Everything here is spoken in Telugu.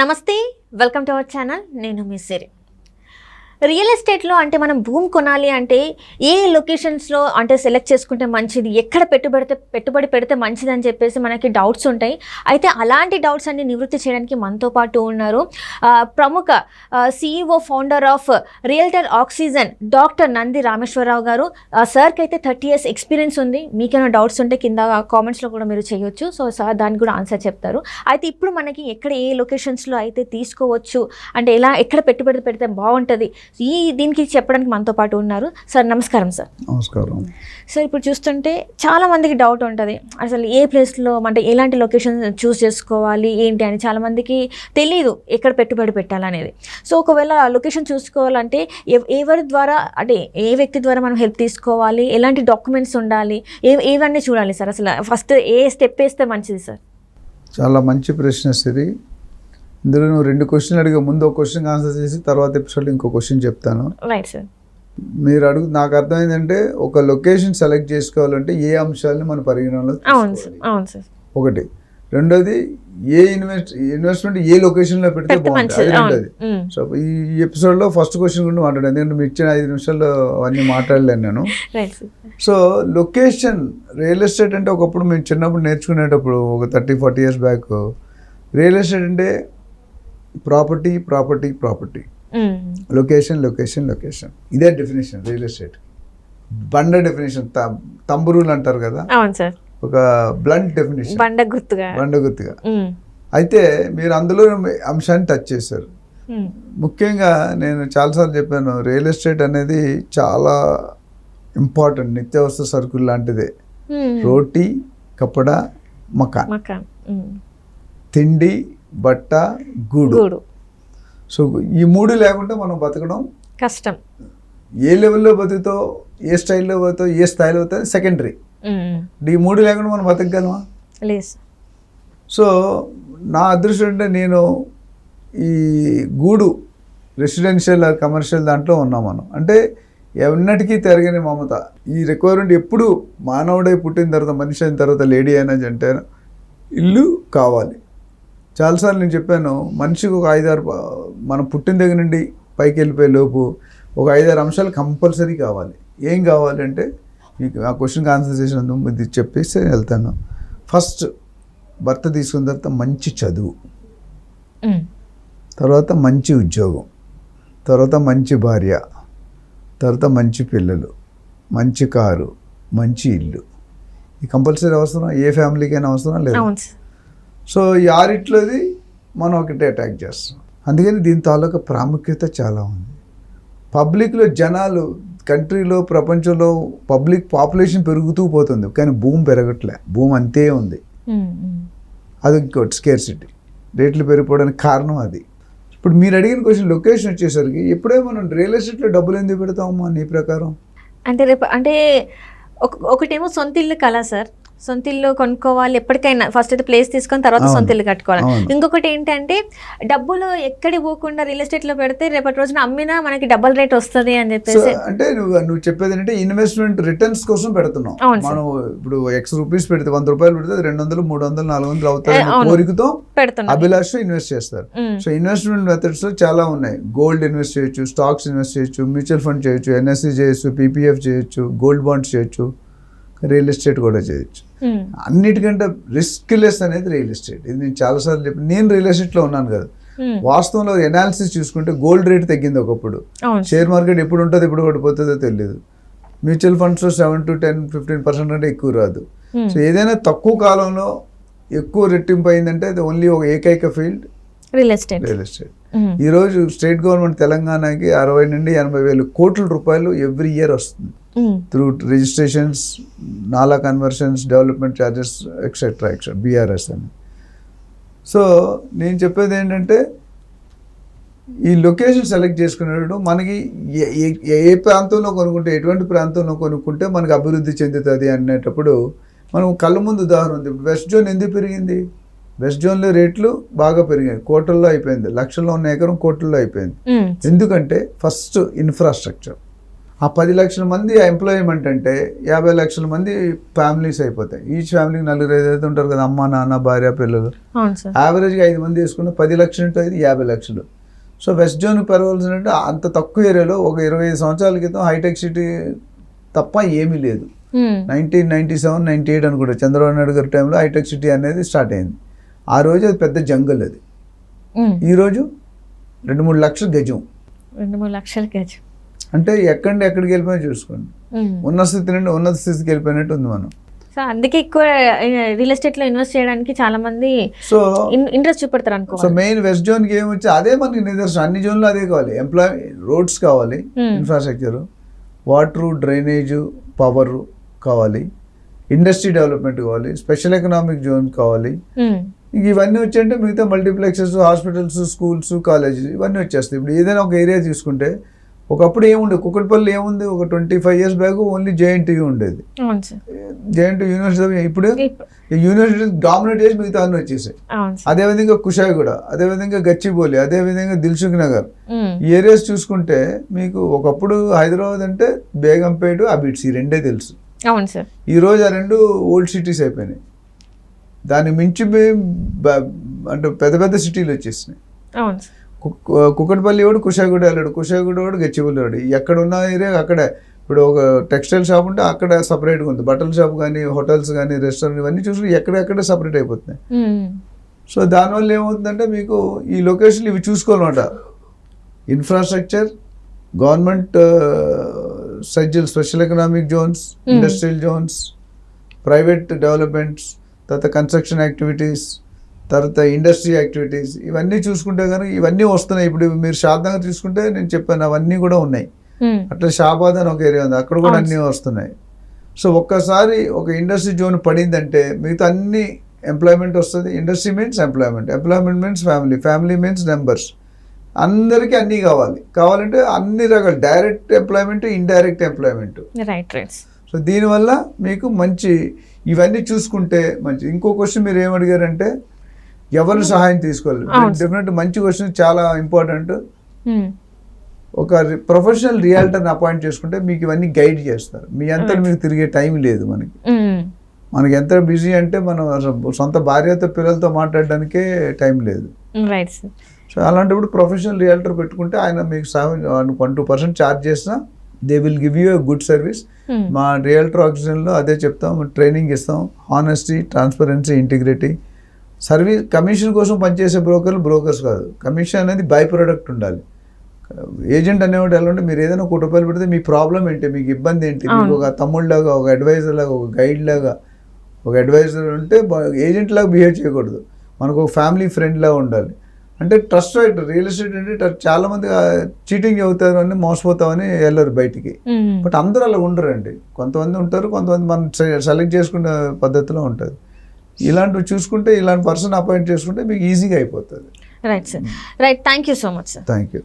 నమస్తే వెల్కమ్ టు అవర్ ఛానల్. నేను మీ సిరి. రియల్ ఎస్టేట్లో అంటే మనం భూమి కొనాలి అంటే ఏ లొకేషన్స్లో అంటే సెలెక్ట్ చేసుకుంటే మంచిది ఎక్కడ పెట్టుబడితే పెట్టుబడి పెడితే మంచిది అని చెప్పేసి మనకి డౌట్స్ ఉంటాయి. అయితే అలాంటి డౌట్స్ అన్ని నివృత్తి చేయడానికి మనతో పాటు ఉన్నారు. ప్రముఖ CEO founder of realtor oxygen doctor Nandi Rameshwara Rao garu. సార్కి అయితే థర్టీ ఇయర్స్ ఎక్స్పీరియన్స్ ఉంది. మీకేమైనా డౌట్స్ ఉంటే కింద కామెంట్స్లో కూడా మీరు చేయొచ్చు. సో సార్ దానికి కూడా ఆన్సర్ చెప్తారు. అయితే ఇప్పుడు మనకి ఎక్కడ ఏ లొకేషన్స్లో అయితే తీసుకోవచ్చు అంటే ఎలా ఎక్కడ పెట్టుబడి పెడితే బాగుంటుంది ఈ దీనికి చెప్పడానికి మనతో పాటు ఉన్నారు. సార్ నమస్కారం సార్. నమస్కారం. సార్ ఇప్పుడు చూస్తుంటే చాలా మందికి డౌట్ ఉంటుంది. అసలు ఏ ప్లేస్లో అంటే ఎలాంటి లొకేషన్ చూస్ చేసుకోవాలి ఏంటి అని చాలా మందికి తెలియదు ఎక్కడ పెట్టుబడి పెట్టాలనేది. సో ఒకవేళ లొకేషన్ చూసుకోవాలంటే ఎవ- ఎవరి ద్వారా అంటే ఏ వ్యక్తి ద్వారా మనం హెల్ప్ తీసుకోవాలి ఎలాంటి డాక్యుమెంట్స్ ఉండాలి ఏ ఏవన్నీ చూడాలి సార్ అసలు. ఫస్ట్ ఏ స్టెప్ వేస్తే మంచిది సార్? చాలా మంచి ప్రశ్న సిరి. ఇందులో నువ్వు రెండు క్వశ్చన్లు అడిగే. ముందు ఒక క్వశ్చన్ ఆన్సర్ చేసి తర్వాత ఎపిసోడ్ ఇంకో క్వశ్చన్ చెప్తాను. రైట్ సార్ మీరు అడుగు నాకు అర్థమైందంటే ఒక లొకేషన్ సెలెక్ట్ చేసుకోవాలంటే ఏ అంశాలని మన పరిగణనలో అవును సార్ తీసుకోవాలి? అవును సార్ ఒకటి. రెండోది ఏ ఇన్వెస్ట్ ఇన్వెస్ట్మెంట్ ఏ లొకేషన్లో పెడితే పెడితే బాగుంటుంది. రెండోది. సో ఈ ఎపిసోడ్లో ఫస్ట్ క్వశ్చన్ గురించి మాట్లాడాను ఎందుకంటే మీరు ఇచ్చిన ఐదు నిమిషాల్లో అవన్నీ మాట్లాడలేను నేను. సో లొకేషన్ రియల్ ఎస్టేట్ అంటే ఒకప్పుడు మేము చిన్నప్పుడు నేర్చుకునేటప్పుడు ఒక thirty forty years back real estate అంటే property property property. Location location location. ఇదే డెఫినేషన్ రియల్ ఎస్టేట్ బండ డెఫినేషన్ తంబురులు అంటారు కదా? ఒక బ్లంట్ డెఫినేషన్ బండ గుర్తుగా. బండ గుర్తుగా. అయితే మీరు అందులో అంశాన్ని టచ్ చేశారు. ముఖ్యంగా నేను చాలాసార్లు చెప్పాను రియల్ ఎస్టేట్ అనేది చాలా ఇంపార్టెంట్ నిత్యావసర సరుకులు లాంటిదే. రోటీ కప్పడ మకాన్. తిండి బట్ట గూడు. సో ఈ మూడు లేకుంటే మనం బతకడం కష్టం. ఏ లెవెల్లో బతుకుతావు ఏ స్టైల్లో బతుకుతావు ఏ స్థాయిలో బతుకుతావు సెకండరీ. ఈ మూడు లేకుండా మనం బతకగలమా? లేదు. సో నా అదృష్టం అంటే నేను ఈ గూడు రెసిడెన్షియల్ కమర్షియల్ దాంట్లో ఉన్నాం మనం. అంటే ఎన్నటికీ తిరగని మమత. ఈ రిక్వైర్మెంట్ ఎప్పుడు మానవుడై పుట్టిన తర్వాత మనిషి అయిన తర్వాత లేడీ అయినా అంటే ఇల్లు కావాలి. చాలాసార్లు నేను చెప్పాను మనిషికి ఒక ఐదారు మనం పుట్టిన దగ్గర నుండి పైకి వెళ్ళిపోయే లోపు ఒక ఐదారు అంశాలు కంపల్సరీ కావాలి. ఏం కావాలంటే మీకు ఆ క్వశ్చన్కి ఆన్సర్ చేసినందుకు ఇది చెప్పేసి వెళ్తాను. ఫస్ట్ భర్త తీసుకున్న తర్వాత మంచి చదువు. తర్వాత మంచి ఉద్యోగం. తర్వాత మంచి భార్య. తర్వాత మంచి పిల్లలు. మంచి కారు. మంచి ఇల్లు. ఈ కంపల్సరీ అవసరం ఏ ఫ్యామిలీకైనా అవసరం లేదు. సో ఈ ఆరిట్లోది మనం ఒకటే అటాక్ చేస్తాం అందుకని దీని తాలూకా ప్రాముఖ్యత చాలా ఉంది. పబ్లిక్లో జనాలు కంట్రీలో ప్రపంచంలో పబ్లిక్ పాపులేషన్ పెరుగుతూ పోతుంది. కానీ భూమి పెరగట్లే. భూమి అంతే ఉంది. అది ఇంకోటి స్కేర్ సిటీ రేట్లు పెరిగిపోవడానికి కారణం అది. ఇప్పుడు మీరు అడిగిన క్వశ్చన్ లొకేషన్ వచ్చేసరికి ఎప్పుడే మనం రియల్ ఎస్టేట్లో డబ్బులు ఎందుకు పెడతామమ్మా నీ ప్రకారం? అంటే రేపు అంటే ఒక- ఒకటేమో సొంత ఇల్లు కల సార్. సొంత ఇల్లు కొనుక్కోవాలి ఎప్పటికైనా ఫస్ట్ అయితే ప్లేస్ తీసుకొని తర్వాత అవును. సొంత ఇల్లు కట్టుకోవాలి. ఇంకొకటి ఏంటంటే డబ్బులు ఎక్కడికి పోకుండా రియల్ ఎస్టేట్లో పెడితే రేపటి రోజున అమ్మినా మనకి డబల్ రేట్ వస్తుంది అని చెప్పేసి అంటే నువ్వు నువ్వు చెప్పేది ఏంటంటే ఇన్వెస్ట్మెంట్ రిటర్న్స్ కోసం పెడుతున్నాం. మనం ఇప్పుడు ఎక్స్ రూపీస్ పెడితే వంద రూపాయలు పెడితే రెండు వందలు మూడు వందలు నాలుగు వందలు అవుతాయి. కోరికతో పెడుతున్నాం అభిలాష ఇన్వెస్ట్ చేస్తారు. సో ఇన్వెస్ట్మెంట్ మెథడ్స్ చాలా ఉన్నాయి గోల్డ్ ఇన్వెస్ట్ చేయొచ్చు స్టాక్స్ ఇన్వెస్ట్ చేయొచ్చు మ్యూచువల్ ఫండ్ చేయొచ్చు ఎన్ఎస్సి చేయొచ్చు పీపీఎఫ్ చేయొచ్చు గోల్డ్ బాండ్స్ చేయొచ్చు రియల్ ఎస్టేట్ కూడా చేయొచ్చు. అన్నిటికంటే రిస్క్ లెస్ అనేది రియల్ ఎస్టేట్ ఇది నేను చాలాసార్లు చెప్పి నేను రియల్ ఎస్టేట్లో ఉన్నాను కదా. వాస్తవంలో ఎనాలిసిస్ చూసుకుంటే గోల్డ్ రేట్ తగ్గింది ఒకప్పుడు. షేర్ మార్కెట్ ఎప్పుడు ఉంటుందో ఎప్పుడు పడిపోతుందో తెలియదు mutual funds seven to ten fifteen percent అంటే ఎక్కువ రాదు. సో ఏదైనా తక్కువ కాలంలో ఎక్కువ రెట్టింపు అయిందంటే అది ఓన్లీ ఒక ఏకైక field real estate real estate. ఈరోజు స్టేట్ గవర్నమెంట్ తెలంగాణకి అరవై నుండి ఎనభై వేలు కోట్ల రూపాయలు ఎవ్రీ ఇయర్ వస్తుంది. త్రూ రిజిస్ట్రేషన్స్ నాలా conversions development charges etcetera etcetera BRS అని. సో నేను చెప్పేది ఏంటంటే ఈ లొకేషన్ సెలెక్ట్ చేసుకునేటప్పుడు మనకి ఏ- ప్రాంతంలో కొనుక్కుంటే ఎటువంటి ప్రాంతంలో కొనుక్కుంటే మనకి అభివృద్ధి చెందుతుంది అనేటప్పుడు మనం కళ్ళ ముందు ఉదాహరణ ఉంది. ఇప్పుడు వెస్ట్ జోన్ ఎందుకు పెరిగింది? వెస్ట్ జోన్లో రేట్లు బాగా పెరిగాయి. కోట్లలో అయిపోయింది. లక్షల్లో ఉన్న ఎకరం కోట్లలో అయిపోయింది. ఉమ్. ఎందుకంటే ఫస్ట్ ఇన్ఫ్రాస్ట్రక్చర్ ఆ పది లక్షల మంది ఎంప్లాయ్మెంట్ అంటే యాభై లక్షల మంది ఫ్యామిలీస్ అయిపోతాయి. ఈచ్ ఫ్యామిలీకి నలుగురు ఐదైతే ఉంటారు కదా అమ్మ నాన్న భార్య పిల్లలు. యావరేజ్గా ఐదు మంది వేసుకున్న పది లక్షలు ఐదు యాభై లక్షలు. సో వెస్ట్ జోన్ పెరగాల్సినంటే అంత తక్కువ ఏరియాలో ఒక ఇరవై ఐదు సంవత్సరాల క్రితం హైటెక్ సిటీ తప్ప ఏమీ లేదు. Nineteen ninety seven ninety eight అనుకుంటా చంద్రబాబు నాయుడు గారి టైంలో హైటెక్ సిటీ అనేది స్టార్ట్ అయింది. ఆ రోజు అది పెద్ద జంగల్ అది. ఈరోజు రెండు మూడు లక్షల గజం. రెండు మూడు లక్షల గజం. అంటే ఎక్కడి ఎక్కడికి వెళ్ళిపోయినా చూసుకోండి. ఉన్న స్థితి నుండి ఉన్నత స్థితికి వెళ్ళిపోయినట్టు ఉంది మనం. సో అందుకే ఎక్కువ రియల్ ఎస్టేట్లో ఇన్వెస్ట్ చేయడానికి చాలా మంది సో ఇంట్రెస్ట్ చూపెడతారు అనుకో సో మెయిన్ వెస్ట్ జోన్కి ఏమి వచ్చి అదే మనకి నిదర్శనం అన్ని జోన్లో అదే కావాలి. ఎంప్లాయ్ రోడ్స్ కావాలి. ఇన్ఫ్రాస్ట్రక్చర్ వాటర్ డ్రైనేజ్ పవర్ కావాలి ఇండస్ట్రీ డెవలప్మెంట్ కావాలి స్పెషల్ ఎకనామిక్ జోన్ కావాలి. ఇవన్నీ వచ్చాయంటే మిగతా మల్టీప్లెక్సెస్ హాస్పిటల్స్ స్కూల్స్ కాలేజెస్ ఇవన్నీ వచ్చేస్తాయి. ఇప్పుడు ఏదైనా ఒక ఏరియా తీసుకుంటే ఒకప్పుడు ఏముండే? కుక్కటిపల్లి ఏముంది? ఒక twenty five years back only JNTU ఉండేది. జేఎన్టీ యూనివర్సిటీ ఇప్పుడు ఇప్- యూనివర్సిటీ డామినేట్ చేసి మిగతా అన్ని వచ్చేసాయి. అదేవిధంగా కుషాయిగూడ అదేవిధంగా గచ్చిబౌలి అదేవిధంగా దిల్సుఖ్ నగర్. ఈ ఏరియాస్ చూసుకుంటే మీకు ఒకప్పుడు హైదరాబాద్ అంటే బేగంపేట అబిట్స్ ఈ రెండే తెలుసు. ఈ రోజు ఆ రెండు ఓల్డ్ సిటీస్ అయిపోయినాయి. దాన్ని మించి అంటే పెద్ద పెద్ద సిటీలు వచ్చేసినాయి. కుక్కటిపల్లి వాడు కుషాయిగూడ వెళ్ళాడు కుషాయిగూడ వాడు గచ్చిబౌలి వాడు. ఎక్కడ ఉన్న ఏరియా అక్కడే. ఇప్పుడు ఒక టెక్స్టైల్ షాప్ ఉంటే అక్కడ సపరేట్గా ఉంది. బట్టల షాప్ కానీ హోటల్స్ కానీ రెస్టారెంట్ ఇవన్నీ చూసుకుని ఎక్కడెక్కడ సపరేట్ అయిపోతున్నాయి. సో దానివల్ల ఏమవుతుందంటే మీకు ఈ లొకేషన్లు ఇవి చూసుకోవాలన్నమాట. Infrastructure government Sajjal special economic zones industrial zones private developments తర్వాత కన్స్ట్రక్షన్ యాక్టివిటీస్ తర్వాత ఇండస్ట్రీ యాక్టివిటీస్ ఇవన్నీ చూసుకుంటే కనుక ఇవన్నీ వస్తున్నాయి. ఇప్పుడు మీరు షాద్నగర్ తీసుకుంటే నేను చెప్పాను అవన్నీ కూడా ఉన్నాయి. అట్లా షాబాద్ అని ఒక ఏరియా ఉంది. అక్కడ కూడా. అన్నీ వస్తున్నాయి. సో ఒక్కసారి ఒక ఇండస్ట్రీ జోన్ పడిందంటే మిగతా అన్ని ఎంప్లాయ్మెంట్ వస్తుంది. Industry means employment employment means family family means numbers అందరికీ అన్నీ కావాలి. కావాలంటే అన్ని రకాల direct employment indirect employment so దీనివల్ల మీకు మంచి ఇవన్నీ చూసుకుంటే మంచి. ఇంకో క్వశ్చన్ మీరు ఏం అడిగారంటే ఎవరు సహాయం తీసుకోవాలి అవును. డెఫినెట్ మంచి క్వశ్చన్ చాలా ఇంపార్టెంట్ ఒక ప్రొఫెషనల్ రియాల్టర్ని అపాయింట్ చేసుకుంటే మీకు ఇవన్నీ గైడ్ చేస్తారు. మీ అంతా మీకు తిరిగే టైం లేదు మనకి. మనకి ఎంత బిజీ అంటే మనం సొంత భార్యతో పిల్లలతో మాట్లాడడానికే టైం లేదు. సో అలాంటప్పుడు ప్రొఫెషనల్ రియాల్టర్ పెట్టుకుంటే ఆయన మీకు సహాయం వన్ టూ పర్సెంట్ ఛార్జ్ చేసినా they will give you a good service మా రియల్టర్ ఆక్సిజన్లో అదే చెప్తాం ట్రైనింగ్ ఇస్తాం. Honesty transparency integrity service commission కోసం పనిచేసే బ్రోకర్లు బ్రోకర్స్ కాదు. కమిషన్ అనేది బై ప్రొడక్ట్ ఉండాలి. ఏజెంట్ అనేవాడు ఎలా ఉంటే మీరు ఏదైనా ఒక రూపాయలు పెడితే మీ ప్రాబ్లం ఏంటి? మీకు ఇబ్బంది ఏంటి? మీకు. ఒక తమ్ముళ్ళలాగా ఒక అడ్వైజర్ లాగా ఒక గైడ్ లాగా ఒక అడ్వైజర్ ఉంటే ఏజెంట్ లాగా బిహేవ్ చేయకూడదు. మనకు ఒక ఫ్యామిలీ ఫ్రెండ్ లాగా ఉండాలి. అంటే ట్రస్ట్ రైట్ రియల్ ఎస్టేట్ అంటే ట- చాలా మంది చీటింగ్ అవుతారు అని మోసపోతామని వెళ్ళరు బయటికి. బట్ అందరూ అలా ఉండరండి. కొంతమంది ఉంటారు కొంతమంది మనం సెలెక్ట్ చేసుకునే పద్ధతిలో ఉంటుంది ఇలాంటివి చూసుకుంటే ఇలాంటి పర్సన్ అపాయింట్ చేసుకుంటే మీకు ఈజీగా అయిపోతుంది. Right sir right thank you so much sir thank you